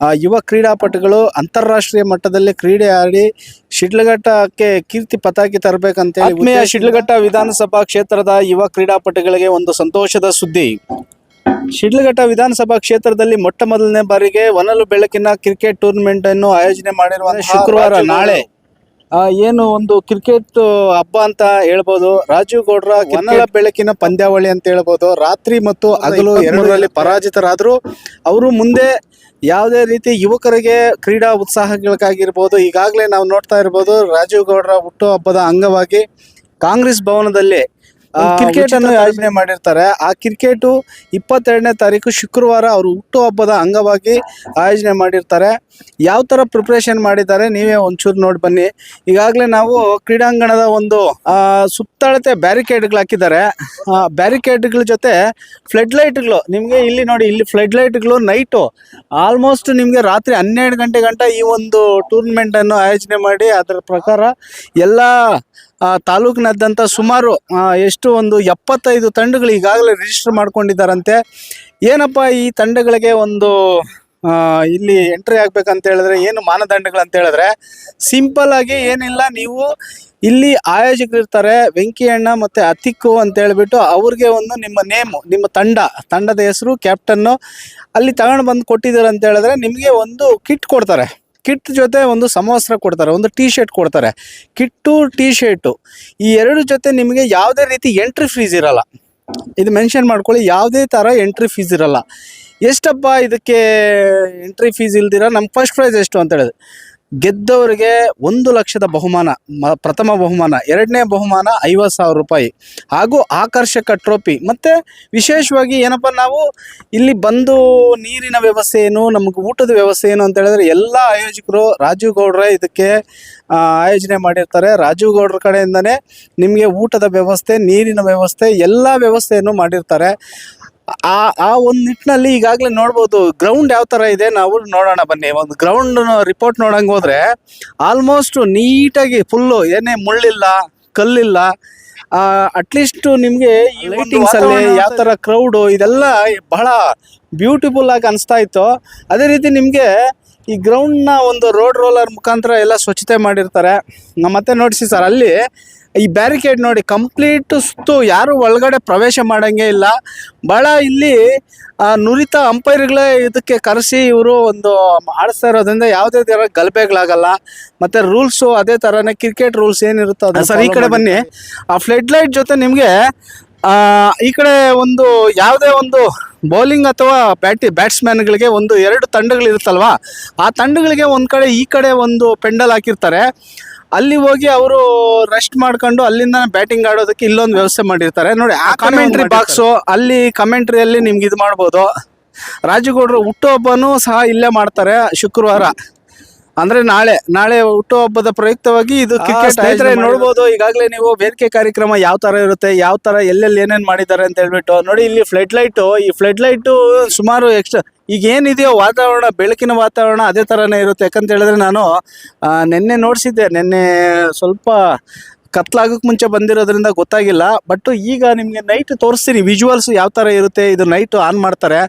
ಆ, ಯುವ ಕ್ರೀಡಾಪಟುಗಳು ಅಂತಾರಾಷ್ಟ್ರೀಯ ಮಟ್ಟದಲ್ಲಿ ಕ್ರೀಡೆ ಆಡಿ ಶಿಡ್ಲಘಟ್ಟಕ್ಕೆ ಕೀರ್ತಿ ಪತಾಕಿ ತರಬೇಕಂತ ಆತ್ಮೀಯ ಶಿಡ್ಲಘಟ್ಟ ವಿಧಾನಸಭಾ ಕ್ಷೇತ್ರದ ಯುವ ಕ್ರೀಡಾಪಟುಗಳಿಗೆ ಒಂದು ಸಂತೋಷದ ಸುದ್ದಿ. ಶಿಡ್ಲಘಟ್ಟ ವಿಧಾನಸಭಾ ಕ್ಷೇತ್ರದಲ್ಲಿ ಮೊಟ್ಟ ಮೊದಲನೇ ಬಾರಿಗೆ ಒನಲು ಬೆಳಕಿನ ಕ್ರಿಕೆಟ್ ಟೂರ್ನಮೆಂಟ್ ಅನ್ನು ಆಯೋಜನೆ ಮಾಡಿರುವ ಶುಕ್ರವಾರ ನಾಳೆ ಏನು ಒಂದು ಕ್ರಿಕೆಟ್ ಹಬ್ಬ ಅಂತ ಹೇಳ್ಬೋದು. ರಾಜೀವ್ ಗೌಡ್ರ ಕನ್ನಡ ಬೆಳಕಿನ ಪಂದ್ಯಾವಳಿ ಅಂತ ಹೇಳ್ಬೋದು. ರಾತ್ರಿ ಮತ್ತು ಹಗಲು ಎರಡರಲ್ಲಿ ಪರಾಜಿತರಾದ್ರು. ಅವರು ಮುಂದೆ ಯಾವುದೇ ರೀತಿ ಯುವಕರಿಗೆ ಕ್ರೀಡಾ ಉತ್ಸಾಹಗಳಿಗಾಗಿರ್ಬೋದು. ಈಗಾಗಲೇ ನಾವು ನೋಡ್ತಾ ಇರ್ಬೋದು ರಾಜೀವ್ ಗೌಡ್ರ ಹುಟ್ಟುಹಬ್ಬದ ಅಂಗವಾಗಿ ಕಾಂಗ್ರೆಸ್ ಭವನದಲ್ಲಿ ಕ್ರಿಕೆಟ್ ಅನ್ನು ಆಯೋಜನೆ ಮಾಡಿರ್ತಾರೆ ಆ ಕ್ರಿಕೆಟು ಇಪ್ಪತ್ತೆರಡನೇ ತಾರೀಕು ಶುಕ್ರವಾರ ಅವರು ಹುಟ್ಟು ಹಬ್ಬದ ಅಂಗವಾಗಿ ಆಯೋಜನೆ ಮಾಡಿರ್ತಾರೆ. ಯಾವ ಥರ ಪ್ರಿಪ್ರೇಷನ್ ಮಾಡಿದ್ದಾರೆ ನೀವೇ ಒಂಚೂರು ನೋಡಿ ಬನ್ನಿ. ಈಗಾಗಲೇ ನಾವು ಕ್ರೀಡಾಂಗಣದ ಒಂದು ಆ, ಸುತ್ತಳತೆ ಬ್ಯಾರಿಕೇಡ್ಗಳು ಹಾಕಿದ್ದಾರೆ. ಆ ಬ್ಯಾರಿಕೇಡ್ಗಳ ಜೊತೆ ಫ್ಲಡ್ ಲೈಟ್ಗಳು ನಿಮಗೆ ಇಲ್ಲಿ ನೋಡಿ ಇಲ್ಲಿ ಫ್ಲಡ್ ಲೈಟ್ಗಳು ನೈಟು ಆಲ್ಮೋಸ್ಟ್ ನಿಮಗೆ ರಾತ್ರಿ ಹನ್ನೆರಡು ಗಂಟೆ ಗಂಟ ಈ ಒಂದು ಟೂರ್ನಮೆಂಟನ್ನು ಆಯೋಜನೆ ಮಾಡಿ ಅದರ ಪ್ರಕಾರ ಎಲ್ಲ ತಾಲೂಕಿನಾದ್ಯಂತ ಸುಮಾರು ಎಷ್ಟು ಒಂದು ಎಪ್ಪತ್ತೈದು ತಂಡಗಳು ಈಗಾಗಲೇ ರಿಜಿಸ್ಟರ್ ಮಾಡ್ಕೊಂಡಿದ್ದಾರಂತೆ. ಏನಪ್ಪ ಈ ತಂಡಗಳಿಗೆ ಒಂದು ಇಲ್ಲಿ ಎಂಟ್ರಿ ಆಗ್ಬೇಕಂತ ಹೇಳಿದ್ರೆ, ಏನು ಮಾನದಂಡಗಳು ಅಂತ ಹೇಳಿದ್ರೆ ಸಿಂಪಲ್ ಆಗಿ ಏನಿಲ್ಲ, ನೀವು ಇಲ್ಲಿ ಆಯೋಜಕರು ಇರ್ತಾರೆ ವೆಂಕಿಯಣ್ಣ ಮತ್ತೆ ಅತಿಕ್ಕು ಅಂತ ಹೇಳ್ಬಿಟ್ಟು ಅವ್ರಿಗೆ ಒಂದು ನಿಮ್ಮ ನೇಮು ನಿಮ್ಮ ತಂಡ, ತಂಡದ ಹೆಸರು ಕ್ಯಾಪ್ಟನ್ನು ಅಲ್ಲಿ ತಗೊಂಡು ಬಂದು ಕೊಟ್ಟಿದ್ದಾರೆ ಅಂತ ಹೇಳಿದ್ರೆ ನಿಮಗೆ ಒಂದು ಕಿಟ್ ಕೊಡ್ತಾರೆ. ಕಿಟ್ ಜೊತೆ ಒಂದು ಸಮವಸ್ತ್ರ ಕೊಡ್ತಾರೆ, ಒಂದು ಟೀ ಶರ್ಟ್ ಕೊಡ್ತಾರೆ. ಕಿಟ್ಟು ಟೀ ಶರ್ಟು ಈ ಎರಡು ಜೊತೆ ನಿಮಗೆ ಯಾವುದೇ ರೀತಿ ಎಂಟ್ರಿ ಫೀಸ್ ಇರಲ್ಲ. ಇದು ಮೆನ್ಷನ್ ಮಾಡ್ಕೊಳ್ಳಿ, ಯಾವುದೇ ಥರ ಎಂಟ್ರಿ ಫೀಸ್ ಇರಲ್ಲ. ಎಷ್ಟಪ್ಪ ಇದಕ್ಕೆ ಎಂಟ್ರಿ ಫೀಸ್ ಇಲ್ದಿರ? ನಮ್ಮ ಫಸ್ಟ್ ಪ್ರೈಸ್ ಎಷ್ಟು ಅಂತ ಹೇಳಿದ್ರೆ ಗೆದ್ದವರಿಗೆ ಒಂದು ಲಕ್ಷದ ಬಹುಮಾನ ಪ್ರಥಮ ಬಹುಮಾನ, ಎರಡನೇ ಬಹುಮಾನ ಐವತ್ತು ಸಾವಿರ ರೂಪಾಯಿ. ಹಾಗೂ ಆಕರ್ಷಕ ಟ್ರೋಫಿ. ಮತ್ತು ವಿಶೇಷವಾಗಿ ಏನಪ್ಪ, ನಾವು ಇಲ್ಲಿ ಬಂದು ನೀರಿನ ವ್ಯವಸ್ಥೆ ಏನು, ನಮಗೆ ಊಟದ ವ್ಯವಸ್ಥೆ ಏನು ಅಂತ ಹೇಳಿದ್ರೆ ಎಲ್ಲ ಆಯೋಜಕರು, ರಾಜೀವ್ ಗೌಡ್ರೆ ಇದಕ್ಕೆ ಆಯೋಜನೆ ಮಾಡಿರ್ತಾರೆ. ರಾಜೀವ್ ಗೌಡ್ರ ಕಡೆಯಿಂದನೇ ನಿಮಗೆ ಊಟದ ವ್ಯವಸ್ಥೆ, ನೀರಿನ ವ್ಯವಸ್ಥೆ, ಎಲ್ಲ ವ್ಯವಸ್ಥೆಯನ್ನು ಮಾಡಿರ್ತಾರೆ. ಆ ಆ ಒಂದು ನಿಟ್ಟಿನಲ್ಲಿ ಈಗಾಗಲೇ ನೋಡ್ಬೋದು ಗ್ರೌಂಡ್ ಯಾವ ಥರ ಇದೆ ನಾವು ನೋಡೋಣ ಬನ್ನಿ. ಒಂದು ಗ್ರೌಂಡ್ ರಿಪೋರ್ಟ್ ನೋಡಂಗೆ ಹೋದ್ರೆ ಆಲ್ಮೋಸ್ಟ್ ನೀಟಾಗಿ ಫುಲ್ಲು ಏನೇ ಮುಳ್ಳಿಲ್ಲ ಕಲ್ಲಿಲ್ಲ ಅಟ್ಲೀಸ್ಟ್ ನಿಮಗೆ ಈ ಲೈಟಿಂಗ್ಸ್ ಅಲ್ಲಿ ಯಾವ ತರ ಕ್ರೌಡು ಇದೆಲ್ಲ ಬಹಳ ಬ್ಯೂಟಿಫುಲ್ ಆಗಿ ಅನಿಸ್ತಾ ಇತ್ತು. ಅದೇ ರೀತಿ ನಿಮಗೆ ಈ ಗ್ರೌಂಡ್ನ ಒಂದು ರೋಡ್ ರೋಲರ್ ಮುಖಾಂತರ ಎಲ್ಲ ಸ್ವಚ್ಛತೆ ಮಾಡಿರ್ತಾರೆ. ಮತ್ತೆ ನೋಡಿಸಿ ಸರ್ ಅಲ್ಲಿ ಈ ಬ್ಯಾರಿಕೇಡ್ ನೋಡಿ ಕಂಪ್ಲೀಟ್ ಸುತ್ತು ಯಾರು ಒಳಗಡೆ ಪ್ರವೇಶ ಮಾಡಂಗೆ ಇಲ್ಲ. ಭಾಳ ಇಲ್ಲಿ ನುರಿತ ಅಂಪೈರ್ಗಳೇ ಇದಕ್ಕೆ ಕರೆಸಿ ಇವರು ಒಂದು ಆಡಿಸ್ತಾ ಇರೋದ್ರಿಂದ ಯಾವುದೇ ಥರ ಗಲಭೆಗಳಾಗಲ್ಲ. ಮತ್ತೆ ರೂಲ್ಸು ಅದೇ ಥರನೇ ಕ್ರಿಕೆಟ್ ರೂಲ್ಸ್ ಏನಿರುತ್ತೋ ಅದು ಸರ್ ಈ ಕಡೆ ಬನ್ನಿ. ಆ ಫ್ಲೆಡ್ ಲೈಟ್ ಜೊತೆ ನಿಮಗೆ ಈ ಕಡೆ ಒಂದು ಯಾವುದೇ ಒಂದು ಬೌಲಿಂಗ್ ಅಥವಾ ಬ್ಯಾಟಿ ಬ್ಯಾಟ್ಸ್ಮನ್ಗಳಿಗೆ ಒಂದು ಎರಡು ತಂಡಗಳಿರುತ್ತಲ್ವಾ? ಆ ತಂಡಗಳಿಗೆ ಒಂದು ಕಡೆ ಈ ಕಡೆ ಒಂದು ಪೆಂಡಲ್ ಹಾಕಿರ್ತಾರೆ. ಅಲ್ಲಿ ಹೋಗಿ ಅವರು ರೆಸ್ಟ್ ಮಾಡ್ಕೊಂಡು ಅಲ್ಲಿಂದ ಬ್ಯಾಟಿಂಗ್ ಆಡೋದಕ್ಕೆ ಇಲ್ಲೊಂದು ವ್ಯವಸ್ಥೆ ಮಾಡಿರ್ತಾರೆ. ನೋಡಿ ಆ ಕಮೆಂಟ್ರಿ ಬಾಕ್ಸು ಅಲ್ಲಿ ಕಮೆಂಟ್ರಿಯಲ್ಲಿ ನಿಮ್ಗೆ ಇದು ಮಾಡ್ಬೋದು. ರಾಜಗೌಡರು ಹುಟ್ಟುಹಬ್ಬನೂ ಸಹ ಇಲ್ಲೇ ಮಾಡ್ತಾರೆ ಶುಕ್ರವಾರ. ಅಂದ್ರೆ ನಾಳೆ ನಾಳೆ ಹುಟ್ಟುಹಬ್ಬದ ಪ್ರಯುಕ್ತವಾಗಿ ಇದು ಕ್ರಿಕೆಟ್ ಸ್ನೇಹಿತರೆ ನೋಡ್ಬೋದು ಈಗಾಗಲೇ ನೀವು ವೇದಿಕೆ ಕಾರ್ಯಕ್ರಮ ಯಾವ ತರ ಇರುತ್ತೆ ಯಾವ ತರ ಎಲ್ಲೆಲ್ಲಿ ಏನೇನ್ ಮಾಡಿದ್ದಾರೆ ಅಂತ ಹೇಳ್ಬಿಟ್ಟು ನೋಡಿ ಇಲ್ಲಿ ಫ್ಲಡ್ ಲೈಟ್ ಈ ಫ್ಲಡ್ ಲೈಟ್ ಸುಮಾರು ಎಕ್ಸ್ಟ್ರಾ ಈಗ ಏನಿದೆಯೋ ವಾತಾವರಣ ಬೆಳಕಿನ ವಾತಾವರಣ ಅದೇ ತರನೇ ಇರುತ್ತೆ. ಯಾಕಂತ ಹೇಳಿದ್ರೆ ನಾನು ನಿನ್ನೆ ನೆನ್ನೆ ನೋಡಿಸಿದ್ದೆ ನಿನ್ನೆ ಸ್ವಲ್ಪ ಕತ್ಲಾಗಕ್ಕೆ ಮುಂಚೆ ಬಂದಿರೋದ್ರಿಂದ ಗೊತ್ತಾಗಿಲ್ಲ. ಬಟ್ ಈಗ ನಿಮಗೆ ನೈಟ್ ತೋರಿಸ್ತೀನಿ. ವಿಜುವಲ್ಸ್ ಯಾವ ಥರ ಇರುತ್ತೆ, ಇದು ನೈಟ್ ಆನ್ ಮಾಡ್ತಾರೆ.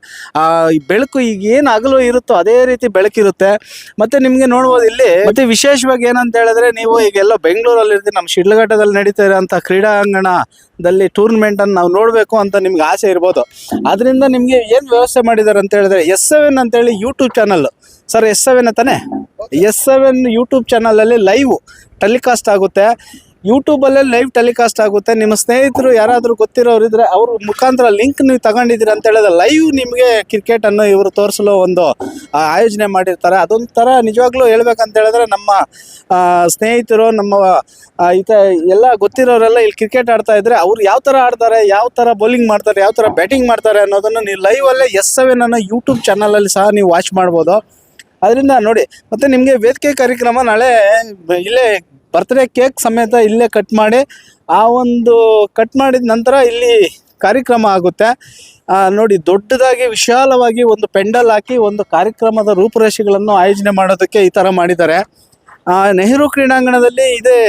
ಬೆಳಕು ಈಗ ಏನು ಹಗಲು ಇರುತ್ತೋ ಅದೇ ರೀತಿ ಬೆಳಕಿರುತ್ತೆ. ಮತ್ತೆ ನಿಮಗೆ ನೋಡ್ಬೋದು ಇಲ್ಲಿ, ಮತ್ತೆ ವಿಶೇಷವಾಗಿ ಏನಂತ ಹೇಳಿದ್ರೆ ನೀವು ಈಗೆಲ್ಲ ಬೆಂಗಳೂರಲ್ಲಿ ಇರ್ತೀವಿ ನಮ್ಮ ಶಿಡ್ಲಘಟ್ಟದಲ್ಲಿ ನಡೀತಾ ಇರೋಂಥ ಕ್ರೀಡಾಂಗಣದಲ್ಲಿ ಟೂರ್ನಮೆಂಟ್ ಅನ್ನು ನಾವು ನೋಡಬೇಕು ಅಂತ ನಿಮ್ಗೆ ಆಸೆ ಇರ್ಬೋದು. ಅದರಿಂದ ನಿಮಗೆ ಏನು ವ್ಯವಸ್ಥೆ ಮಾಡಿದ್ದಾರೆ ಅಂತ ಹೇಳಿದ್ರೆ, ಎಸ್ ಸೆವೆನ್ ಅಂತೇಳಿ YouTube channel sir S seven ತಾನೆ? ಎಸ್ ಸೆವೆನ್ ಯೂಟ್ಯೂಬ್ ಚಾನಲಲ್ಲಿ ಲೈವ್ ಟೆಲಿಕಾಸ್ಟ್ ಆಗುತ್ತೆ. ಯೂಟ್ಯೂಬಲ್ಲೇ ಲೈವ್ ಟೆಲಿಕಾಸ್ಟ್ ಆಗುತ್ತೆ. ನಿಮ್ಮ ಸ್ನೇಹಿತರು ಯಾರಾದರೂ ಗೊತ್ತಿರೋರು ಇದ್ರೆ ಅವ್ರ ಮುಖಾಂತರ ಲಿಂಕ್ ನೀವು ತಗೊಂಡಿದ್ದೀರಿ ಅಂತ ಹೇಳಿದ್ರೆ ಲೈವ್ ನಿಮಗೆ ಕ್ರಿಕೆಟನ್ನು ಇವರು ತೋರಿಸಲು ಒಂದು ಆಯೋಜನೆ ಮಾಡಿರ್ತಾರೆ. ಅದೊಂಥರ ನಿಜವಾಗ್ಲೂ ಹೇಳ್ಬೇಕಂತ ಹೇಳಿದ್ರೆ ನಮ್ಮ ಸ್ನೇಹಿತರು, ನಮ್ಮ ಈತ ಎಲ್ಲ ಗೊತ್ತಿರೋರೆಲ್ಲ ಇಲ್ಲಿ ಕ್ರಿಕೆಟ್ ಆಡ್ತಾ ಇದ್ರೆ ಅವ್ರು ಯಾವ ಥರ ಆಡ್ತಾರೆ, ಯಾವ ಥರ ಬೌಲಿಂಗ್ ಮಾಡ್ತಾರೆ, ಯಾವ ಥರ ಬ್ಯಾಟಿಂಗ್ ಮಾಡ್ತಾರೆ ಅನ್ನೋದನ್ನು ನೀವು ಲೈವಲ್ಲೇ ಎಸ್ ಸೆವೆನ್ ಅನ್ನೋ ಯೂಟ್ಯೂಬ್ ಚಾನಲಲ್ಲಿ ಸಹ ನೀವು ವಾಚ್ ಮಾಡ್ಬೋದು. ಅದರಿಂದ ನೋಡಿ, ಮತ್ತೆ ನಿಮಗೆ ವೇದಿಕೆ ಕಾರ್ಯಕ್ರಮ ನಾಳೆ ಇಲ್ಲೇ ಬರ್ತ್ಡೇ ಕೇಕ್ ಸಮೇತ ಇಲ್ಲೇ ಕಟ್ ಮಾಡಿ, ಆ ಒಂದು ಕಟ್ ಮಾಡಿದ ನಂತರ ಇಲ್ಲಿ ಕಾರ್ಯಕ್ರಮ ಆಗುತ್ತೆ. ನೋಡಿ ದೊಡ್ಡದಾಗಿ ವಿಶಾಲವಾಗಿ ಒಂದು ಪೆಂಡಲ್ ಹಾಕಿ ಒಂದು ಕಾರ್ಯಕ್ರಮದ ರೂಪುರೇಷೆಗಳನ್ನು ಆಯೋಜನೆ ಮಾಡೋದಕ್ಕೆ ಈ ಥರ ಮಾಡಿದ್ದಾರೆ. ನೆಹರು ಕ್ರೀಡಾಂಗಣದಲ್ಲಿ ಇದೇ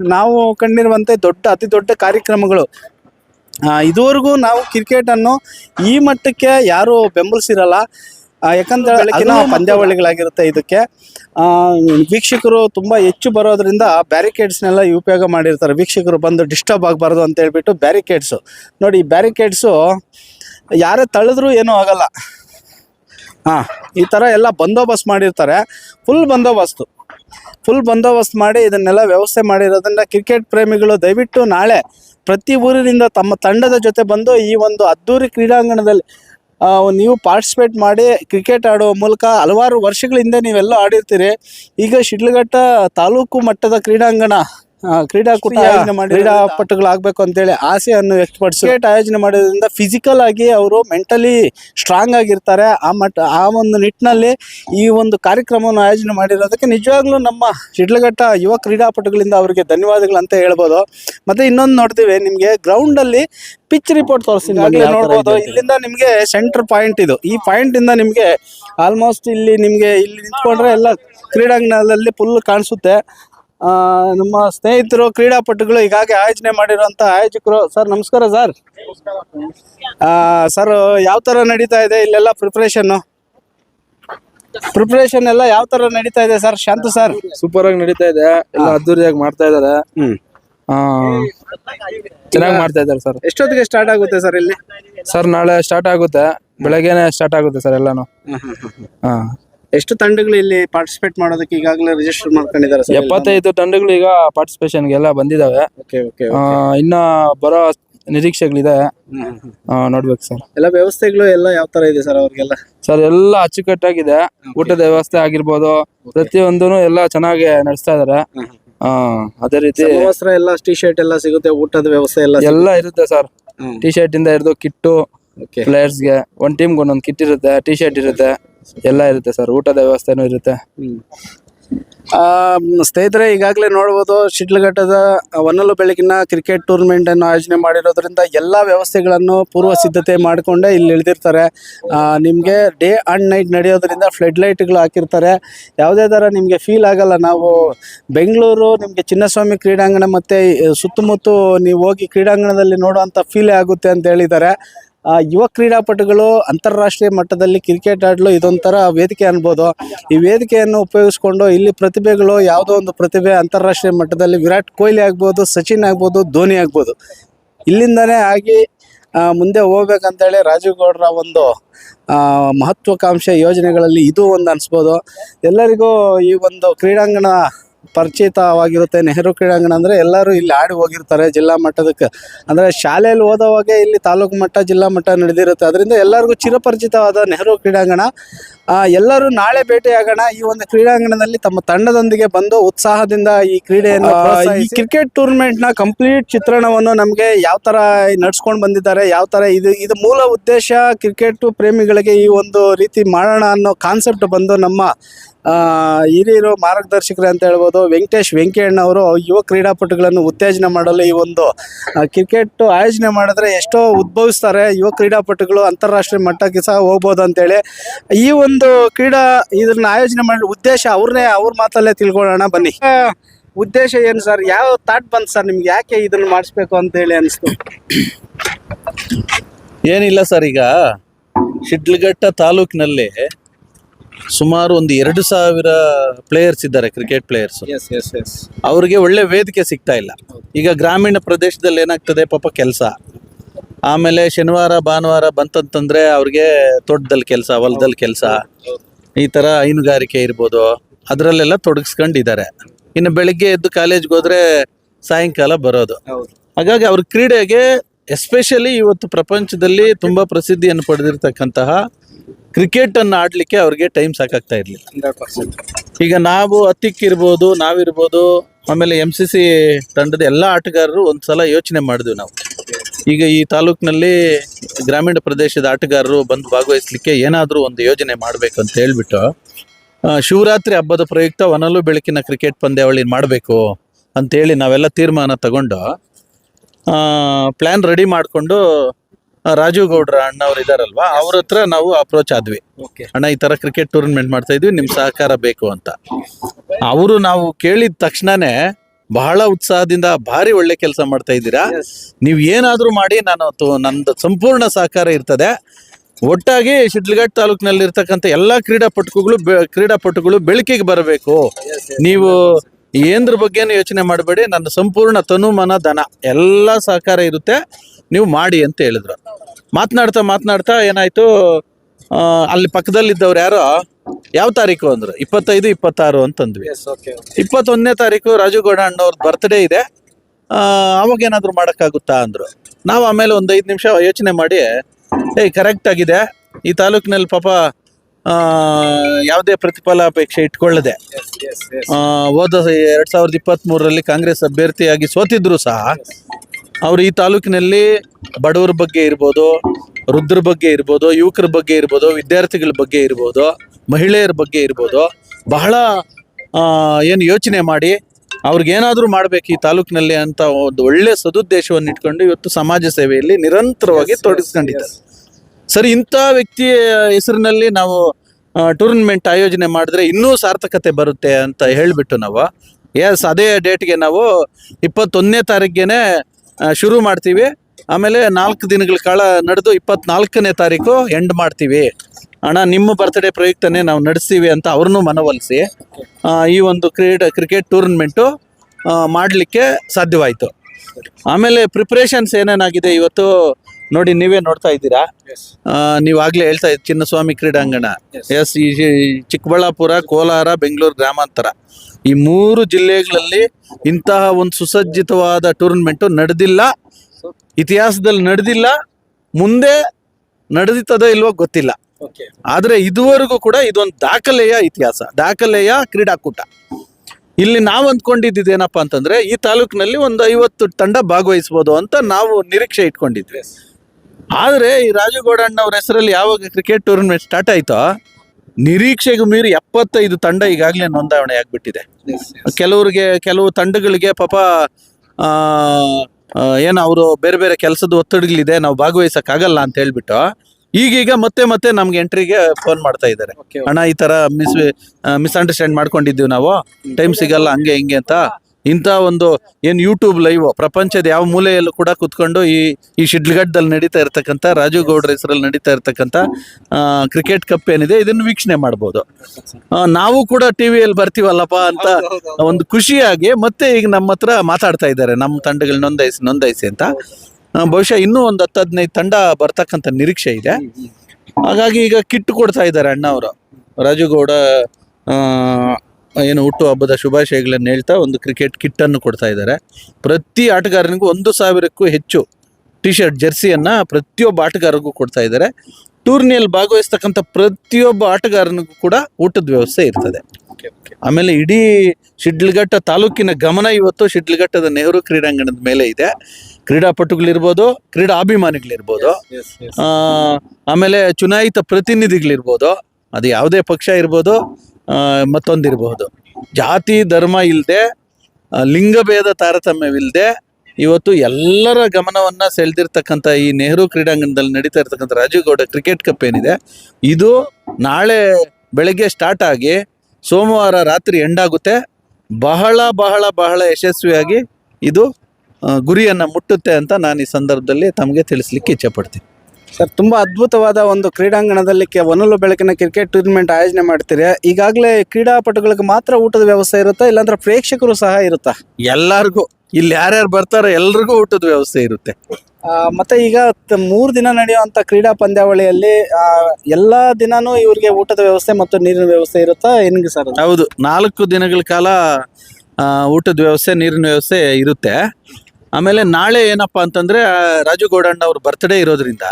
ನಾವು ಕಂಡಿರುವಂತೆ ದೊಡ್ಡ, ಅತಿ ದೊಡ್ಡ ಕಾರ್ಯಕ್ರಮಗಳು. ಇದುವರೆಗೂ ನಾವು ಕ್ರಿಕೆಟನ್ನು ಈ ಮಟ್ಟಕ್ಕೆ ಯಾರೂ ಬೆಂಬಲಿಸಿರಲ್ಲ. ಯಾಕಂದ್ರೆ ಪಂದ್ಯಾವಳಿಗಳಾಗಿರುತ್ತೆ ಇದಕ್ಕೆ. ವೀಕ್ಷಕರು ತುಂಬಾ ಹೆಚ್ಚು ಬರೋದ್ರಿಂದ ಬ್ಯಾರಿಕೇಡ್ಸ್ನೆಲ್ಲ ಉಪಯೋಗ ಮಾಡಿರ್ತಾರೆ. ವೀಕ್ಷಕರು ಬಂದು ಡಿಸ್ಟರ್ಬ್ ಆಗಬಾರ್ದು ಅಂತ ಹೇಳ್ಬಿಟ್ಟು ಬ್ಯಾರಿಕೇಡ್ಸು. ನೋಡಿ ಈ ಬ್ಯಾರಿಕೇಡ್ಸು ಯಾರೇ ತಳೆದ್ರೂ ಏನೂ ಆಗಲ್ಲ. ಹಾಂ ಈ ಥರ ಎಲ್ಲ ಬಂದೋಬಸ್ತ್ ಮಾಡಿರ್ತಾರೆ. ಫುಲ್ ಬಂದೋಬಸ್ತು. ಫುಲ್ ಬಂದೋಬಸ್ತ್ ಮಾಡಿ ಇದನ್ನೆಲ್ಲ ವ್ಯವಸ್ಥೆ ಮಾಡಿರೋದ್ರಿಂದ ಕ್ರಿಕೆಟ್ ಪ್ರೇಮಿಗಳು ದಯವಿಟ್ಟು ನಾಳೆ ಪ್ರತಿ ಊರಿನಿಂದ ತಮ್ಮ ತಂಡದ ಜೊತೆ ಬಂದು ಈ ಒಂದು ಅದ್ದೂರಿ ಕ್ರೀಡಾಂಗಣದಲ್ಲಿ ನೀವು ಪಾರ್ಟಿಸಿಪೇಟ್ ಮಾಡಿ ಕ್ರಿಕೆಟ್ ಆಡುವ ಮೂಲಕ ಹಲವಾರು ವರ್ಷಗಳಿಂದ ನೀವೆಲ್ಲ ಆಡಿರ್ತೀರಿ. ಈಗ ಶಿಡ್ಲಘಟ್ಟ ತಾಲೂಕು ಮಟ್ಟದ ಕ್ರೀಡಾಂಗಣ ಕ್ರೀಡಾಕೂಟ ಆಯೋಜನೆ ಮಾಡಿ ಕ್ರೀಡಾಪಟುಗಳಾಗಬೇಕು ಅಂತೇಳಿ ಆಸೆಯನ್ನು ವ್ಯಕ್ತಪಡಿಸಿ ಕ್ರಿಕೆಟ್ ಆಯೋಜನೆ ಮಾಡೋದ್ರಿಂದ ಫಿಸಿಕಲ್ ಆಗಿ ಅವರು ಮೆಂಟಲಿ ಸ್ಟ್ರಾಂಗ್ ಆಗಿರ್ತಾರೆ. ಆ ಮಟ್ಟ ಆ ಒಂದು ನಿಟ್ಟಿನಲ್ಲಿ ಈ ಒಂದು ಕಾರ್ಯಕ್ರಮವನ್ನು ಆಯೋಜನೆ ಮಾಡಿರೋದಕ್ಕೆ ನಿಜವಾಗ್ಲೂ ನಮ್ಮ ಶಿಡ್ಲಘಟ್ಟ ಯುವ ಕ್ರೀಡಾಪಟುಗಳಿಂದ ಅವರಿಗೆ ಧನ್ಯವಾದಗಳು ಅಂತ ಹೇಳ್ಬೋದು. ಮತ್ತೆ ಇನ್ನೊಂದು ನೋಡ್ತೀವಿ ನಿಮಗೆ ಗ್ರೌಂಡ್ ಅಲ್ಲಿ ಪಿಚ್ ರಿಪೋರ್ಟ್ ತೋರಿಸ್ತೀನಿ. ನೋಡ್ಬೋದು ಇಲ್ಲಿಂದ ನಿಮಗೆ ಸೆಂಟರ್ ಪಾಯಿಂಟ್ ಇದು. ಈ ಪಾಯಿಂಟ್ ಇಂದ ನಿಮಗೆ ಆಲ್ಮೋಸ್ಟ್ ಇಲ್ಲಿ ನಿಮಗೆ ಇಲ್ಲಿ ನಿಂತ್ಕೊಂಡ್ರೆ ಎಲ್ಲ ಕ್ರೀಡಾಂಗಣದಲ್ಲಿ ಫುಲ್ ಕಾಣಿಸುತ್ತೆ. ನಮ್ಮ ಸ್ನೇಹಿತರು ಕ್ರೀಡಾಪಟುಗಳು ಈಗಾಗಲೇ ಆಯೋಜನೆ ಮಾಡಿರುವಂತ ಆಯೋಜಕರು. ಸರ್ ನಮಸ್ಕಾರ ಸರ್. ಸರ್ ಯಾವ ತರ ನಡೀತಾ ಇದೆ ಇಲ್ಲೆಲ್ಲ ಪ್ರಿಪರೇಷನ್ ಪ್ರಿಪ್ರೇಷನ್ ಎಲ್ಲ ಯಾವ ತರ ನಡೀತಾ ಇದೆ ಸರ್? ಶಾಂತು ಸರ್. ಸೂಪರ್ ಆಗಿ ನಡೀತಾ ಇದೆ. ಎಲ್ಲ ಅದ್ದೂರಿಯಾಗಿ ಮಾಡ್ತಾ ಇದಾರೆ ಹ್ಮ್. ಆ, ಚೆನ್ನಾಗಿ ಮಾಡ್ತಾ ಇದಾರೆ ಸರ್. ಎಷ್ಟೊತ್ತಿಗೆ ಸ್ಟಾರ್ಟ್ ಆಗುತ್ತೆ ಸರ್ ಇಲ್ಲಿ? ಸರ್ ನಾಳೆ ಸ್ಟಾರ್ಟ್ ಆಗುತ್ತೆ. ಬೆಳಗ್ಗೆನೆ ಸ್ಟಾರ್ಟ್ ಆಗುತ್ತೆ ಸರ್ ಎಲ್ಲಾನು. ಹಾ. ಎಷ್ಟು ತಂಡಗಳು ಇಲ್ಲಿ ಪಾರ್ಟಿಸಿಪೇಟ್ ಮಾಡೋದಕ್ಕೆ ಈಗಾಗಲೇ ರಿಜಿಸ್ಟರ್ ಮಾಡ್ಕೊಂಡಿದ್ದಾರೆ ಸರ್ ಎಪ್ಪತ್ತೈದು ತಂಡಗಳು ಈಗ ಪಾರ್ಟಿಸಿಪೇಷನ್ ಎಲ್ಲ ಬಂದಿದಾವೆ. ಓಕೆ ಓಕೆ ಆ, ಇನ್ನ ಬರೋ ನಿರೀಕ್ಷೆಗಳಿದೆ. ಆ, ನೋಡ್ಬೇಕು ಸರ್. ಎಲ್ಲ ವ್ಯವಸ್ಥೆಗಳು ಎಲ್ಲ ಯಾವ ತರ ಇದೆ ಸರ್ ಅವ್ರಿಗೆಲ್ಲ? ಸರ್ ಎಲ್ಲ ಅಚ್ಚುಕಟ್ಟಾಗಿದೆ. ಊಟದ ವ್ಯವಸ್ಥೆ ಆಗಿರ್ಬೋದು ಪ್ರತಿಯೊಂದೂ ಎಲ್ಲ ಚೆನ್ನಾಗಿ ನಡೆಸ್ತಾ ಇದಾರೆ. ಆ, ಅದೇ ರೀತಿ ವಸ್ತ್ರ ಎಲ್ಲ ಟಿ ಶರ್ಟ್ ಎಲ್ಲ ಸಿಗುತ್ತೆ ಊಟದ ವ್ಯವಸ್ಥೆ ಎಲ್ಲ ಎಲ್ಲ ಇರುತ್ತೆ ಸರ್. ಹ್ಮ್. ಟಿ ಶರ್ಟ್ ಇಂದ ಹಿಡಿದು ಕಿಟ್ಟು ಪ್ಲೇಯರ್ಸ್ಗೆ ಒಂದ್ ಟೀಮ್ಗೆ ಒಂದೊಂದು ಕಿಟ್ ಇರುತ್ತೆ ಟಿ ಶರ್ಟ್ ಇರುತ್ತೆ. ಎಲ್ಲ ಇರುತ್ತೆ ಸರ್ ಊಟದ ವ್ಯವಸ್ಥೆನೂ ಇರುತ್ತೆ. ಆ, ಸ್ನೇಹಿತರೆ ಈಗಾಗಲೇ ನೋಡ್ಬೋದು ಶಿಡ್ಲಘಟ್ಟದ ಒನ್ನಲು ಬೆಳಕಿನ ಕ್ರಿಕೆಟ್ ಟೂರ್ನಮೆಂಟ್ ಅನ್ನು ಆಯೋಜನೆ ಮಾಡಿರೋದ್ರಿಂದ ಎಲ್ಲ ವ್ಯವಸ್ಥೆಗಳನ್ನು ಪೂರ್ವ ಸಿದ್ಧತೆ ಮಾಡಿಕೊಂಡೇ ಇಲ್ಲಿ ಇಳಿದಿರ್ತಾರೆ. ನಿಮಗೆ ಡೇ ಆ್ಯಂಡ್ ನೈಟ್ ನಡೆಯೋದ್ರಿಂದ ಫ್ಲಡ್ ಲೈಟ್ಗಳು ಹಾಕಿರ್ತಾರೆ. ಯಾವುದೇ ಥರ ನಿಮಗೆ ಫೀಲ್ ಆಗಲ್ಲ ನಾವು ಬೆಂಗಳೂರು ನಿಮಗೆ ಚಿನ್ನಸ್ವಾಮಿ ಕ್ರೀಡಾಂಗಣ ಮತ್ತು ಸುತ್ತಮುತ್ತ ನೀವು ಹೋಗಿ ಕ್ರೀಡಾಂಗಣದಲ್ಲಿ ನೋಡುವಂಥ ಫೀಲೇ ಆಗುತ್ತೆ ಅಂತ ಹೇಳಿದ್ದಾರೆ. ಯುವ ಕ್ರೀಡಾಪಟುಗಳು ಅಂತಾರಾಷ್ಟ್ರೀಯ ಮಟ್ಟದಲ್ಲಿ ಕ್ರಿಕೆಟ್ ಆಡಲು ಇದೊಂಥರ ವೇದಿಕೆ ಅನ್ಬೋದು. ಈ ವೇದಿಕೆಯನ್ನು ಉಪಯೋಗಿಸ್ಕೊಂಡು ಇಲ್ಲಿ ಪ್ರತಿಭೆಗಳು ಯಾವುದೋ ಒಂದು ಪ್ರತಿಭೆ ಅಂತಾರಾಷ್ಟ್ರೀಯ ಮಟ್ಟದಲ್ಲಿ ವಿರಾಟ್ ಕೊಹ್ಲಿ ಆಗ್ಬೋದು, ಸಚಿನ್ ಆಗ್ಬೋದು, ಧೋನಿ ಆಗ್ಬೋದು. ಇಲ್ಲಿಂದನೇ ಆಗಿ ಮುಂದೆ ಹೋಗ್ಬೇಕಂತೇಳಿ ರಾಜೀವ್ ಗೌಡ್ರ ಒಂದು ಮಹತ್ವಾಕಾಂಕ್ಷೆ ಯೋಜನೆಗಳಲ್ಲಿ ಇದು ಒಂದು ಅನಿಸ್ಬೋದು. ಎಲ್ಲರಿಗೂ ಈ ಒಂದು ಕ್ರೀಡಾಂಗಣ ಪರಿಚಿತವಾಗಿರುತ್ತೆ. ನೆಹರು ಕ್ರೀಡಾಂಗಣ ಅಂದರೆ ಎಲ್ಲರೂ ಇಲ್ಲಿ ಆಡಿ ಹೋಗಿರ್ತಾರೆ ಜಿಲ್ಲಾ ಮಟ್ಟದಕ್ಕೆ. ಅಂದರೆ ಶಾಲೆಯಲ್ಲಿ ಓದೋವಾಗೆ ಇಲ್ಲಿ ತಾಲೂಕು ಮಟ್ಟ ಜಿಲ್ಲಾ ಮಟ್ಟ ನಡೆದಿರುತ್ತೆ. ಅದರಿಂದ ಎಲ್ಲರಿಗೂ ಚಿರಪರಿಚಿತವಾದ ನೆಹರು ಕ್ರೀಡಾಂಗಣ. ಆ, ಎಲ್ಲರೂ ನಾಳೆ ಭೇಟಿಯಾಗೋಣ. ಈ ಒಂದು ಕ್ರೀಡಾಂಗಣದಲ್ಲಿ ತಮ್ಮ ತಂಡದೊಂದಿಗೆ ಬಂದು ಉತ್ಸಾಹದಿಂದ ಈ ಕ್ರೀಡೆಯನ್ನು ಈ ಕ್ರಿಕೆಟ್ ಟೂರ್ನಮೆಂಟ್ನ ನ ಕಂಪ್ಲೀಟ್ ಚಿತ್ರಣವನ್ನು ನಮಗೆ ಯಾವ ಥರ ನಡ್ಸ್ಕೊಂಡು ಬಂದಿದ್ದಾರೆ ಯಾವ ಥರ ಇದು ಇದು ಮೂಲ ಉದ್ದೇಶ ಕ್ರಿಕೆಟ್ ಪ್ರೇಮಿಗಳಿಗೆ ಈ ಒಂದು ರೀತಿ ಮಾಡೋಣ ಅನ್ನೋ ಕಾನ್ಸೆಪ್ಟ್ ಬಂದು ನಮ್ಮ ಹಿರಿಯರು ಮಾರ್ಗದರ್ಶಕರು ಅಂತ ಹೇಳ್ಬೋದು, ವೆಂಕಟೇಶ್ ವೆಂಕಯ್ಯಣ್ಣ ಅವರು ಯುವ ಕ್ರೀಡಾಪಟುಗಳನ್ನು ಉತ್ತೇಜನ ಮಾಡಲು ಈ ಒಂದು ಕ್ರಿಕೆಟ್ ಆಯೋಜನೆ ಮಾಡಿದ್ರೆ ಎಷ್ಟೋ ಉದ್ಭವಿಸ್ತಾರೆ ಯುವ ಕ್ರೀಡಾಪಟುಗಳು ಅಂತಾರಾಷ್ಟ್ರೀಯ ಮಟ್ಟಕ್ಕೆ ಸಹ ಹೋಗ್ಬೋದು ಅಂತೇಳಿ. ಈ ಒಂದು ಕ್ರೀಡಾ ಇದನ್ನ ಆಯೋಜನೆ ಮಾಡಿ ಉದ್ದೇಶ ಅವ್ರನ್ನೇ, ಅವ್ರ ಮಾತಲ್ಲೇ ತಿಳ್ಕೊಳ್ಳೋಣ, ಬನ್ನಿ. ಉದ್ದೇಶ ಏನು ಸರ್? ಯಾವ ಥಾಟ್ ಬಂತು ಸರ್ ನಿಮ್ಗೆ? ಯಾಕೆ ಇದನ್ನು ಮಾಡಿಸ್ಬೇಕು ಅಂತ ಹೇಳಿ ಅನಿಸ್ತು? ಏನಿಲ್ಲ ಸರ್ ಈಗ, ಶಿಡ್ಲಘಟ್ಟ ತಾಲೂಕಿನಲ್ಲಿ ಸುಮಾರು ಒಂದು ಎರಡು ಸಾವಿರ ಪ್ಲೇಯರ್ಸ್ ಇದ್ದಾರೆ cricket players S S S ಅವ್ರಿಗೆ ಒಳ್ಳೆ ವೇದಿಕೆ ಸಿಗ್ತಾ ಇಲ್ಲ. ಈಗ ಗ್ರಾಮೀಣ ಪ್ರದೇಶದಲ್ಲಿ ಏನಾಗ್ತದೆ ಪಾಪ ಕೆಲಸ. ಆಮೇಲೆ ಶನಿವಾರ ಭಾನುವಾರ ಬಂತಂತಂದ್ರೆ ಅವ್ರಿಗೆ ತೋಟದಲ್ಲಿ ಕೆಲಸ ಹೊಲದಲ್ಲಿ ಕೆಲಸ. ಈ ತರ ಹೈನುಗಾರಿಕೆ ಇರ್ಬೋದು. ಅದರಲ್ಲೆಲ್ಲ ತೊಡಗಿಸ್ಕೊಂಡಿದ್ದಾರೆ. ಇನ್ನು ಬೆಳಿಗ್ಗೆ ಎದ್ದು ಕಾಲೇಜ್ಗೆ ಹೋದ್ರೆ ಸಾಯಂಕಾಲ ಬರೋದು. ಹಾಗಾಗಿ ಅವ್ರ ಕ್ರೀಡೆಗೆ ಎಸ್ಪೆಷಲಿ ಇವತ್ತು ಪ್ರಪಂಚದಲ್ಲಿ ತುಂಬಾ ಪ್ರಸಿದ್ಧಿಯನ್ನು ಪಡೆದಿರ್ತಕ್ಕಂತಹ ಕ್ರಿಕೆಟ್ ಅನ್ನು ಆಡಲಿಕ್ಕೆ ಅವ್ರಿಗೆ ಟೈಮ್ ಸಾಕಾಗ್ತಾ ಇರ್ಲಿಲ್ಲ. ಈಗ ನಾವು ಹತ್ತಿಕ್ಕಿರ್ಬೋದು ನಾವಿರ್ಬೋದು ಆಮೇಲೆ ಎಂ ಸಿ ಸಿ ತಂಡದ ಎಲ್ಲ ಆಟಗಾರರು ಒಂದ್ಸಲ ಯೋಚನೆ ಮಾಡಿದ್ವಿ ನಾವು. ಈಗ ಈ ತಾಲೂಕಿನಲ್ಲಿ ಗ್ರಾಮೀಣ ಪ್ರದೇಶದ ಆಟಗಾರರು ಬಂದು ಭಾಗವಹಿಸ್ಲಿಕ್ಕೆ ಏನಾದರೂ ಒಂದು ಯೋಜನೆ ಮಾಡಬೇಕು ಅಂತ ಹೇಳ್ಬಿಟ್ಟು ಶಿವರಾತ್ರಿ ಹಬ್ಬದ ಪ್ರಯುಕ್ತ ಒನಲು ಬೆಳಕಿನ ಕ್ರಿಕೆಟ್ ಪಂದ್ಯಾವಳಿ ಮಾಡಬೇಕು ಅಂತೇಳಿ ನಾವೆಲ್ಲ ತೀರ್ಮಾನ ತಗೊಂಡು ಪ್ಲ್ಯಾನ್ ರೆಡಿ ಮಾಡಿಕೊಂಡು ರಾಜೀವ್ ಗೌಡ್ರ ಅಣ್ಣವ್ರು ಇದಾರಲ್ವಾ? ಅವ್ರ ಹತ್ರ ನಾವು ಅಪ್ರೋಚ್ ಆದ್ವಿ. ಅಣ್ಣ ಈ ತರ ಕ್ರಿಕೆಟ್ ಟೂರ್ನಮೆಂಟ್ ಮಾಡ್ತಾ ಇದ್ವಿ ನಿಮ್ ಸಹಕಾರ ಬೇಕು ಅಂತ. ಅವರು ನಾವು ಕೇಳಿದ ತಕ್ಷಣನೇ ಬಹಳ ಉತ್ಸಾಹದಿಂದ ಭಾರಿ ಒಳ್ಳೆ ಕೆಲಸ ಮಾಡ್ತಾ ಇದ್ದೀರಾ? ನೀವು ಏನಾದ್ರೂ ಮಾಡಿ ನಾನು ನಂದು ಸಂಪೂರ್ಣ ಸಹಕಾರ ಇರ್ತದೆ. ಒಟ್ಟಾಗಿ ಶಿಡ್ಲಘಾಟ್ ತಾಲೂಕಿನಲ್ಲಿ ಇರ್ತಕ್ಕಂಥ ಎಲ್ಲಾ ಕ್ರೀಡಾಪಟುಗಳು ಕ್ರೀಡಾಪಟುಗಳು ಬೆಳಕಿಗೆ ಬರಬೇಕು. ನೀವು ಏನ್ರ ಬಗ್ಗೆನೂ ಯೋಚನೆ ಮಾಡಬೇಡಿ. ನನ್ನ ಸಂಪೂರ್ಣ ತನು ಮನ ಧನ ಎಲ್ಲ ಸಹಕಾರ ಇರುತ್ತೆ. ನೀವು ಮಾಡಿ ಅಂತ ಹೇಳಿದ್ರು. ಮಾತನಾಡ್ತಾ ಮಾತನಾಡ್ತಾ ಏನಾಯ್ತು ಅಲ್ಲಿ ಪಕ್ಕದಲ್ಲಿದ್ದವ್ರು ಯಾರೋ ಯಾವ ತಾರೀಕು ಅಂದ್ರು? ಇಪ್ಪತ್ತೈದು ಇಪ್ಪತ್ತಾರು ಅಂತಂದ್ವಿ. ಇಪ್ಪತ್ತೊಂದನೇ ತಾರೀಕು ರಾಜುಗೌಡ ಅಣ್ಣವ್ರದ್ದು ಬರ್ತ್ಡೇ ಇದೆ. ಅವಾಗ ಏನಾದ್ರು ಮಾಡೋಕ್ಕಾಗುತ್ತಾ ಅಂದ್ರು. ನಾವು ಆಮೇಲೆ ಒಂದು ಐದು ನಿಮಿಷ ಯೋಚನೆ ಮಾಡಿ ಏಯ್ ಕರೆಕ್ಟ್ ಆಗಿದೆ. ಈ ತಾಲೂಕಿನಲ್ಲಿ ಪಾಪ ಆ, ಯಾವುದೇ ಪ್ರತಿಫಲಾಪೇಕ್ಷೆ ಇಟ್ಕೊಳ್ಳದೆ. ಆ, ಹೋದ ಎರಡ್ ಸಾವಿರದ ಇಪ್ಪತ್ತ್ ಮೂರರಲ್ಲಿ ಕಾಂಗ್ರೆಸ್ ಅಭ್ಯರ್ಥಿಯಾಗಿ ಸೋತಿದ್ರು ಸಹ. ಅವ್ರು ಈ ತಾಲೂಕಿನಲ್ಲಿ ಬಡವರ ಬಗ್ಗೆ ಇರ್ಬೋದು ವೃದ್ಧರ ಬಗ್ಗೆ ಇರ್ಬೋದು ಯುವಕರ ಬಗ್ಗೆ ಇರ್ಬೋದು ವಿದ್ಯಾರ್ಥಿಗಳ ಬಗ್ಗೆ ಇರ್ಬೋದು ಮಹಿಳೆಯರ ಬಗ್ಗೆ ಇರ್ಬೋದು ಬಹಳ ಏನು ಯೋಚನೆ ಮಾಡಿ ಅವ್ರಿಗೇನಾದರೂ ಮಾಡಬೇಕು ಈ ತಾಲೂಕಿನಲ್ಲಿ ಅಂತ ಒಂದು ಒಳ್ಳೆ ಸದುದ್ದೇಶವನ್ನು ಇಟ್ಕೊಂಡು ಇವತ್ತು ಸಮಾಜ ಸೇವೆಯಲ್ಲಿ ನಿರಂತರವಾಗಿ ತೊಡಗಿಸ್ಕೊಂಡಿದ್ದಾರೆ. ಸರಿ ಇಂಥ ವ್ಯಕ್ತಿಯ ಹೆಸರಿನಲ್ಲಿ ನಾವು ಟೂರ್ನಮೆಂಟ್ ಆಯೋಜನೆ ಮಾಡಿದ್ರೆ ಇನ್ನೂ ಸಾರ್ಥಕತೆ ಬರುತ್ತೆ ಅಂತ ಹೇಳಿಬಿಟ್ಟು ನಾವು ಎಸ್ ಅದೇ ಡೇಟ್ಗೆ ನಾವು ಇಪ್ಪತ್ತೊಂದನೇ ತಾರೀಕಿಗೆ ಶುರು ಮಾಡ್ತೀವಿ. ಆಮೇಲೆ ನಾಲ್ಕು ದಿನಗಳ ಕಾಲ ನಡೆದು ಇಪ್ಪತ್ನಾಲ್ಕನೇ ತಾರೀಕು ಎಂಡ್ ಮಾಡ್ತೀವಿ. ಅಣ್ಣ ನಿಮ್ಮ ಬರ್ತ್ಡೇ ಪ್ರಯುಕ್ತನೇ ನಾವು ನಡೆಸ್ತೀವಿ ಅಂತ ಅವ್ರನ್ನೂ ಮನವೊಲಿಸಿ ಈ ಒಂದು ಕ್ರೀಡೆ ಕ್ರಿಕೆಟ್ ಟೂರ್ನಮೆಂಟು ಮಾಡಲಿಕ್ಕೆ ಸಾಧ್ಯವಾಯಿತು. ಆಮೇಲೆ ಪ್ರಿಪ್ರೇಷನ್ಸ್ ಏನೇನಾಗಿದೆ ಇವತ್ತು? ನೋಡಿ ನೀವೇ ನೋಡ್ತಾ ಇದ್ದೀರಾ? ನೀವಾಗಲೇ ನೀವು ಆಗ್ಲೇ ಹೇಳ್ತಾ ಇದ್ದೀರಿ ಚಿನ್ನಸ್ವಾಮಿ ಕ್ರೀಡಾಂಗಣ. ಎಸ್ ಈ ಚಿಕ್ಕಬಳ್ಳಾಪುರ ಕೋಲಾರ ಬೆಂಗಳೂರು ಗ್ರಾಮಾಂತರ. ಈ ಮೂರು ಜಿಲ್ಲೆಗಳಲ್ಲಿ ಇಂತಹ ಒಂದು ಸುಸಜ್ಜಿತವಾದ ಟೂರ್ನಮೆಂಟು ನಡೆದಿಲ್ಲ. ಇತಿಹಾಸದಲ್ಲಿ ನಡೆದಿಲ್ಲ. ಮುಂದೆ ನಡೆದಿತ್ತದೋ ಇಲ್ವೋ ಗೊತ್ತಿಲ್ಲ. ಆದರೆ ಇದುವರೆಗೂ ಕೂಡ ಇದೊಂದು ದಾಖಲೆಯ ಇತಿಹಾಸ ದಾಖಲೆಯ ಕ್ರೀಡಾಕೂಟ. ಇಲ್ಲಿ ನಾವು ಅಂದ್ಕೊಂಡಿದ್ದು ಏನಪ್ಪ ಅಂತಂದ್ರೆ ಈ ತಾಲೂಕಿನಲ್ಲಿ ಒಂದು ಐವತ್ತು ತಂಡ ಭಾಗವಹಿಸ್ಬೋದು ಅಂತ ನಾವು ನಿರೀಕ್ಷೆ ಇಟ್ಕೊಂಡಿದ್ವಿ. ಆದರೆ ಈ ರಾಜುಗೌಡ ಅಣ್ಣವ್ರ ಹೆಸರಲ್ಲಿ ಯಾವಾಗ ಕ್ರಿಕೆಟ್ ಟೂರ್ನಮೆಂಟ್ ಸ್ಟಾರ್ಟ್ ಆಯ್ತೋ ನಿರೀಕ್ಷೆಗೂ ಮೀರಿ ಎಪ್ಪತ್ತೈದು ತಂಡ ಈಗಾಗಲೇ ನೋಂದಾವಣೆ ಆಗ್ಬಿಟ್ಟಿದೆ. ಕೆಲವರಿಗೆ ಕೆಲವು ತಂಡಗಳಿಗೆ ಪಾಪ ಏನು ಅವರು ಬೇರೆ ಬೇರೆ ಕೆಲಸದ ಒತ್ತಡಗಳಿದೆ ನಾವು ಭಾಗವಹಿಸಕ್ಕಾಗಲ್ಲ ಅಂತ ಹೇಳ್ಬಿಟ್ಟು ಈಗೀಗ ಮತ್ತೆ ಮತ್ತೆ ನಮ್ಗೆ ಎಂಟ್ರಿಗೆ ಫೋನ್ ಮಾಡ್ತಾ ಇದ್ದಾರೆ. ಅಣ್ಣ ಈ ತರ ಮಿಸ್ ಮಿಸ್ಅಂಡರ್ಸ್ಟ್ಯಾಂಡ್ ಮಾಡ್ಕೊಂಡಿದ್ದೀವಿ ನಾವು. ಟೈಮ್ ಸಿಗಲ್ಲ ಹಂಗೆ ಹಿಂಗೆ ಅಂತ ಇಂಥ ಒಂದು ಏನು ಯೂಟ್ಯೂಬ್ ಲೈವ್ ಪ್ರಪಂಚದ ಯಾವ ಮೂಲೆಯಲ್ಲೂ ಕೂಡ ಕುತ್ಕೊಂಡು ಈ ಈ ಶಿಡ್ಲಘಟ್ಟದಲ್ಲಿ ನಡೀತಾ ಇರ್ತಕ್ಕಂಥ ರಾಜು ಗೌಡ್ರ ಹೆಸರಲ್ಲಿ ನಡೀತಾ ಇರ್ತಕ್ಕಂಥ ಕ್ರಿಕೆಟ್ ಕಪ್ ಏನಿದೆ ಇದನ್ನು ವೀಕ್ಷಣೆ ಮಾಡ್ಬೋದು. ನಾವು ಕೂಡ ಟಿವಿಯಲ್ಲಿ ಬರ್ತೀವಲ್ಲಪ್ಪ ಅಂತ ಒಂದು ಖುಷಿಯಾಗಿ ಮತ್ತೆ ಈಗ ನಮ್ಮ ಹತ್ರ ಮಾತಾಡ್ತಾ ಇದ್ದಾರೆ ನಮ್ಮ ತಂಡಗಳು ನೋಂದಾಯಿಸಿ ನೋಂದಾಯಿಸಿ ಅಂತ. ಬಹುಶಃ ಇನ್ನೂ ಒಂದು ಹತ್ತು ಹದಿನೈದು ತಂಡ ಬರ್ತಕ್ಕಂಥ ನಿರೀಕ್ಷೆ ಇದೆ. ಹಾಗಾಗಿ ಈಗ ಕಿಟ್ ಕೊಡ್ತಾ ಇದ್ದಾರೆ ಅಣ್ಣ ಅವರು ರಾಜುಗೌಡ ಆ, ಏನು ಹುಟ್ಟು ಹಬ್ಬದ ಶುಭಾಶಯಗಳನ್ನು ಹೇಳ್ತಾ ಒಂದು ಕ್ರಿಕೆಟ್ ಕಿಟ್ಟನ್ನು ಕೊಡ್ತಾ ಇದ್ದಾರೆ. ಪ್ರತಿ ಆಟಗಾರನಿಗೂ ಒಂದು ಸಾವಿರಕ್ಕೂ ಹೆಚ್ಚು ಟಿ ಶರ್ಟ್ ಜೆರ್ಸಿಯನ್ನ ಪ್ರತಿಯೊಬ್ಬ ಆಟಗಾರರಿಗೂ ಕೊಡ್ತಾ ಇದ್ದಾರೆ. ಟೂರ್ನಿಯಲ್ಲಿ ಭಾಗವಹಿಸ್ತಕ್ಕಂಥ ಪ್ರತಿಯೊಬ್ಬ ಆಟಗಾರನಿಗೂ ಕೂಡ ಊಟದ ವ್ಯವಸ್ಥೆ ಇರ್ತದೆ. ಆಮೇಲೆ ಇಡೀ ಶಿಡ್ಲಘಟ್ಟ ತಾಲೂಕಿನ ಗಮನ ಇವತ್ತು ಶಿಡ್ಲಘಟ್ಟದ ನೆಹರು ಕ್ರೀಡಾಂಗಣದ ಮೇಲೆ ಇದೆ. ಕ್ರೀಡಾಪಟುಗಳಿರ್ಬೋದು ಕ್ರೀಡಾ ಅಭಿಮಾನಿಗಳಿರ್ಬೋದು ಆ, ಆಮೇಲೆ ಚುನಾಯಿತ ಪ್ರತಿನಿಧಿಗಳಿರ್ಬೋದು ಅದು ಯಾವುದೇ ಪಕ್ಷ ಇರ್ಬೋದು ಮತ್ತೊಂದಿರಬಹುದು. ಜಾತಿ, ಧರ್ಮ ಇಲ್ಲದೆ ಲಿಂಗಭೇದ ತಾರತಮ್ಯವಿಲ್ಲದೆ ಇವತ್ತು ಎಲ್ಲರ ಗಮನವನ್ನ ಸೆಳೆದಿರ್ತಕ್ಕಂಥ ಈ ನೆಹರು ಕ್ರೀಡಾಂಗಣದಲ್ಲಿ ನಡೀತಾ ಇರ್ತಕ್ಕಂಥ ರಾಜೀವ್ ಗೌಡ ಕ್ರಿಕೆಟ್ ಕಪ್ ಏನಿದೆ, ಇದು ನಾಳೆ ಬೆಳಗ್ಗೆ ಸ್ಟಾರ್ಟ್ ಆಗಿ ಸೋಮವಾರ ರಾತ್ರಿ ಎಂಡಾಗುತ್ತೆ ಬಹಳ ಬಹಳ ಬಹಳ ಯಶಸ್ವಿಯಾಗಿ ಇದು ಗುರಿಯನ್ನು ಮುಟ್ಟುತ್ತೆ ಅಂತ ನಾನು ಈ ಸಂದರ್ಭದಲ್ಲಿ ತಮಗೆ ತಿಳಿಸ್ಲಿಕ್ಕೆ ಇಚ್ಛೆ ಪಡ್ತೀನಿ. ಸರ್ ತುಂಬಾ ಅದ್ಭುತವಾದ ಒಂದು ಕ್ರೀಡಾಂಗಣದಲ್ಲಿ ಕೆ- ಒನಲು ಬೆಳಕಿನ ಕ್ರಿಕೆಟ್ ಟೂರ್ನಮೆಂಟ್ ಆಯೋಜನೆ ಮಾಡ್ತೀರಿ. ಈಗಾಗಲೇ ಕ್ರೀಡಾಪಟುಗಳಿಗೆ ಮಾತ್ರ ಊಟದ ವ್ಯವಸ್ಥೆ ಇರುತ್ತಾ ಇಲ್ಲಾಂದ್ರೆ ಪ್ರೇಕ್ಷಕರು ಸಹ ಇರುತ್ತಾ? ಎಲ್ಲರಿಗೂ ಇಲ್ಲಿ ಯಾರ್ಯಾರು ಬರ್ತಾರೋ ಎಲ್ರಿಗೂ ಊಟದ ವ್ಯವಸ್ಥೆ ಇರುತ್ತೆ. ಆ, ಮತ್ತೆ ಈಗ ತ- ಮೂರು ದಿನ ನಡೆಯುವಂತ ಕ್ರೀಡಾ ಪಂದ್ಯಾವಳಿಯಲ್ಲಿ ಆ, ಎಲ್ಲಾ ದಿನಾನೂ ಇವ್ರಿಗೆ ಊಟದ ವ್ಯವಸ್ಥೆ ಮತ್ತು ನೀರಿನ ವ್ಯವಸ್ಥೆ ಇರುತ್ತಾ? ಹೆಂಗೆ ಸರ್ ಅದು? ಹೌದು ನಾಲ್ಕು ದಿನಗಳ ಕಾಲ ಆ, ಊಟದ ವ್ಯವಸ್ಥೆ ನೀರಿನ ವ್ಯವಸ್ಥೆ ಇರುತ್ತೆ. ಆಮೇಲೆ ನಾಳೆ ಏನಪ್ಪಾ ಅಂತಂದ್ರೆ ಆ, ರಾಜು ಗೌಡಣ್ಣ ಅವ್ರ ಬರ್ತ್ಡೇ ಇರೋದ್ರಿಂದ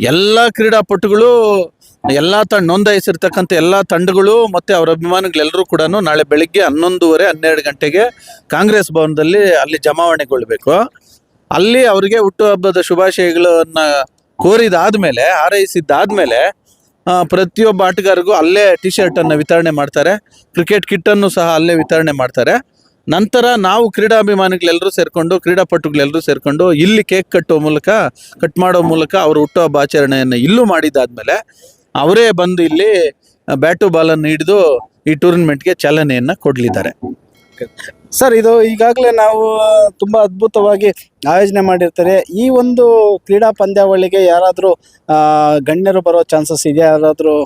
ಎಲ್ಲ ಕ್ರೀಡಾಪಟುಗಳು ಎಲ್ಲ ತಂಡ ನೋಂದಾಯಿಸಿರ್ತಕ್ಕಂಥ ಎಲ್ಲ ತಂಡಗಳು ಮತ್ತೆ ಅವರ ಅಭಿಮಾನಿಗಳೆಲ್ಲರೂ ಕೂಡ ನಾಳೆ ಬೆಳಿಗ್ಗೆ ಹನ್ನೊಂದುವರೆ ಹನ್ನೆರಡು ಗಂಟೆಗೆ ಕಾಂಗ್ರೆಸ್ ಭವನದಲ್ಲಿ ಅಲ್ಲಿ ಜಮಾವಣೆಗೊಳ್ಬೇಕು. ಅಲ್ಲಿ ಅವರಿಗೆ ಹುಟ್ಟುಹಬ್ಬದ ಶುಭಾಶಯಗಳನ್ನ ಕೋರಿದಾದ್ಮೇಲೆ ಹಾರೈಸಿದ್ದಾದ್ಮೇಲೆ ಆ, ಪ್ರತಿಯೊಬ್ಬ ಆಟಗಾರಿಗೂ ಅಲ್ಲೇ ಟಿ ಶರ್ಟ್ ಅನ್ನ ವಿತರಣೆ ಮಾಡ್ತಾರೆ. ಕ್ರಿಕೆಟ್ ಕಿಟ್ ಅನ್ನು ಸಹ ಅಲ್ಲೇ ವಿತರಣೆ ಮಾಡ್ತಾರೆ. ನಂತರ ನಾವು ಕ್ರೀಡಾಭಿಮಾನಿಗಳೆಲ್ಲರೂ ಸೇರಿಕೊಂಡು ಕ್ರೀಡಾಪಟುಗಳೆಲ್ಲರೂ ಸೇರಿಕೊಂಡು ಇಲ್ಲಿ ಕೇಕ್ ಕಟ್ಟುವ ಮೂಲಕ ಕಟ್ ಮಾಡೋ ಮೂಲಕ ಅವ್ರ ಹುಟ್ಟುಹಬ್ಬ ಆಚರಣೆಯನ್ನು ಇಲ್ಲೂ ಮಾಡಿದಾದ್ಮೇಲೆ ಅವರೇ ಬಂದು ಇಲ್ಲಿ ಬ್ಯಾಟು ಬಾಲನ್ನು ಹಿಡಿದು ಈ ಟೂರ್ನಮೆಂಟ್ಗೆ ಚಾಲನೆಯನ್ನು ಕೊಡಲಿದ್ದಾರೆ. ಸರ್ ಇದು ಈಗಾಗಲೇ ನಾವು ತುಂಬ ಅದ್ಭುತವಾಗಿ ಆಯೋಜನೆ ಮಾಡಿರ್ತಾರೆ. ಈ ಒಂದು ಕ್ರೀಡಾ ಪಂದ್ಯಾವಳಿಗೆ ಯಾರಾದರೂ ಗಣ್ಯರು ಬರೋ ಚಾನ್ಸಸ್ ಇದೆಯಾ? ಯಾರಾದರೂ?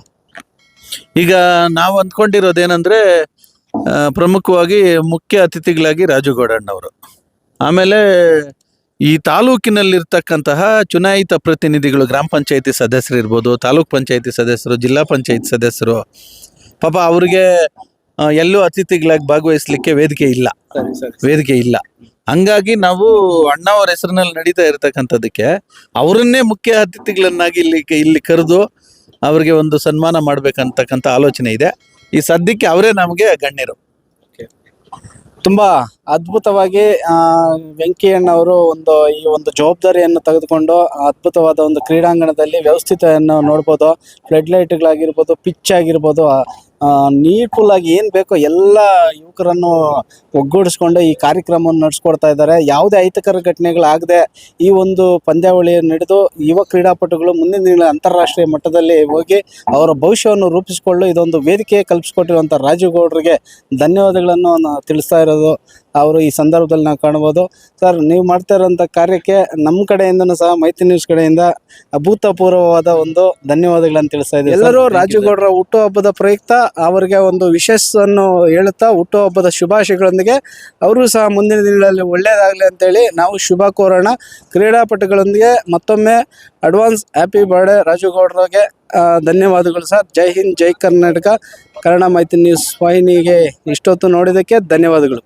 ಈಗ ನಾವು ಅಂದ್ಕೊಂಡಿರೋದೇನೆಂದರೆ ಪ್ರಮುಖವಾಗಿ ಮುಖ್ಯ ಅತಿಥಿಗಳಾಗಿ ರಾಜುಗೌಡಣ್ಣವರು. ಆಮೇಲೆ ಈ ತಾಲೂಕಿನಲ್ಲಿರ್ತಕ್ಕಂತಹ ಚುನಾಯಿತ ಪ್ರತಿನಿಧಿಗಳು ಗ್ರಾಮ ಪಂಚಾಯತಿ ಸದಸ್ಯರು ಇರ್ಬೋದು ತಾಲೂಕ್ ಪಂಚಾಯತಿ ಸದಸ್ಯರು ಜಿಲ್ಲಾ ಪಂಚಾಯತ್ ಸದಸ್ಯರು ಪಾಪ ಅವ್ರಿಗೆ ಎಲ್ಲೂ ಅತಿಥಿಗಳಾಗಿ ಭಾಗವಹಿಸ್ಲಿಕ್ಕೆ ವೇದಿಕೆ ಇಲ್ಲ. ವೇದಿಕೆ ಇಲ್ಲ. ಹಂಗಾಗಿ ನಾವು ಅಣ್ಣವರ ಹೆಸರಿನಲ್ಲಿ ನಡೀತಾ ಇರತಕ್ಕಂಥದ್ದಕ್ಕೆ ಅವರನ್ನೇ ಮುಖ್ಯ ಅತಿಥಿಗಳನ್ನಾಗಿ ಇಲ್ಲಿ ಇಲ್ಲಿ ಕರೆದು ಅವರಿಗೆ ಒಂದು ಸನ್ಮಾನ ಮಾಡ್ಬೇಕಂತಕ್ಕಂಥ ಆಲೋಚನೆ ಇದೆ. ಈ ಸದ್ಯಕ್ಕೆ ಅವರೇ ನಮಗೆ ಗಣ್ಯರು. ತುಂಬಾ ಅದ್ಭುತವಾಗಿ ಆ, ವೆಂಕಯ್ಯಣ್ಣವರು ಒಂದು ಈ ಒಂದು ಜವಾಬ್ದಾರಿಯನ್ನು ತೆಗೆದುಕೊಂಡು ಅದ್ಭುತವಾದ ಒಂದು ಕ್ರೀಡಾಂಗಣದಲ್ಲಿ ವ್ಯವಸ್ಥಿತವನ್ನು ನೋಡ್ಬೋದು. ಫ್ಲಡ್ ಲೈಟ್ಗಳಾಗಿರ್ಬೋದು ಪಿಚ್ ಆಗಿರ್ಬೋದು ನೀರ್ಫುಲ್ ಆಗಿ ಏನು ಬೇಕೋ ಎಲ್ಲ ಯುವಕರನ್ನು ಒಗ್ಗೂಡಿಸ್ಕೊಂಡು ಈ ಕಾರ್ಯಕ್ರಮವನ್ನು ನಡೆಸ್ಕೊಡ್ತಾ ಇದ್ದಾರೆ. ಯಾವುದೇ ಅಹಿತಕರ ಘಟನೆಗಳಾಗದೆ ಈ ಒಂದು ಪಂದ್ಯಾವಳಿ ನಡೆದು ಯುವ ಕ್ರೀಡಾಪಟುಗಳು ಮುಂದಿನ ದಿನ ಅಂತಾರಾಷ್ಟ್ರೀಯ ಮಟ್ಟದಲ್ಲಿ ಹೋಗಿ ಅವರ ಭವಿಷ್ಯವನ್ನು ರೂಪಿಸಿಕೊಳ್ಳಲು ಇದೊಂದು ವೇದಿಕೆ ಕಲ್ಪಿಸಿಕೊಟ್ಟಿರುವಂಥ ರಾಜೀವ್ ಗೌಡ್ರಿಗೆ ಧನ್ಯವಾದಗಳನ್ನು ತಿಳಿಸ್ತಾ ಇರೋದು. ಅವರು ಈ ಸಂದರ್ಭದಲ್ಲಿ ನಾವು ಕಾಣ್ಬೋದು ಸರ್ ನೀವು ಮಾಡ್ತಾ ಇರೋಂಥ ಕಾರ್ಯಕ್ಕೆ ನಮ್ಮ ಕಡೆಯಿಂದನೂ ಸಹ ಮೈತ್ರಿ ನ್ಯೂಸ್ ಕಡೆಯಿಂದ ಅಭೂತಪೂರ್ವವಾದ ಒಂದು ಧನ್ಯವಾದಗಳನ್ನು ತಿಳಿಸ್ತಾ ಇದ್ದೀವಿ ಎಲ್ಲರೂ ರಾಜುಗೌಡರ ಹುಟ್ಟು ಹುಟ್ಟುಹಬ್ಬದ ಪ್ರಯುಕ್ತ ಅವರಿಗೆ ಒಂದು ವಿಶೇಷವನ್ನು ಹೇಳುತ್ತಾ ಹುಟ್ಟುಹಬ್ಬದ ಶುಭಾಶಯಗಳೊಂದಿಗೆ ಅವರು ಸಹ ಮುಂದಿನ ದಿನಗಳಲ್ಲಿ ಒಳ್ಳೆಯದಾಗಲಿ ಅಂತೇಳಿ ನಾವು ಶುಭ ಕೋರೋಣ. ಕ್ರೀಡಾಪಟುಗಳೊಂದಿಗೆ ಮತ್ತೊಮ್ಮೆ ಅಡ್ವಾನ್ಸ್ ಹ್ಯಾಪಿ ಬರ್ಡೇ ರಾಜುಗೌಡರಿಗೆ. ಗೌಡ್ರಿಗೆ ಧನ್ಯವಾದಗಳು ಸರ್. ಜೈ ಹಿಂದ್ ಜೈ ಕರ್ನಾಟಕ. ಕನ್ನಡ ಮೈತ್ರಿ ನ್ಯೂಸ್ ವಾಹಿನಿಗೆ ಇಷ್ಟೊತ್ತು ನೋಡಿದ್ದಕ್ಕೆ ಧನ್ಯವಾದಗಳು.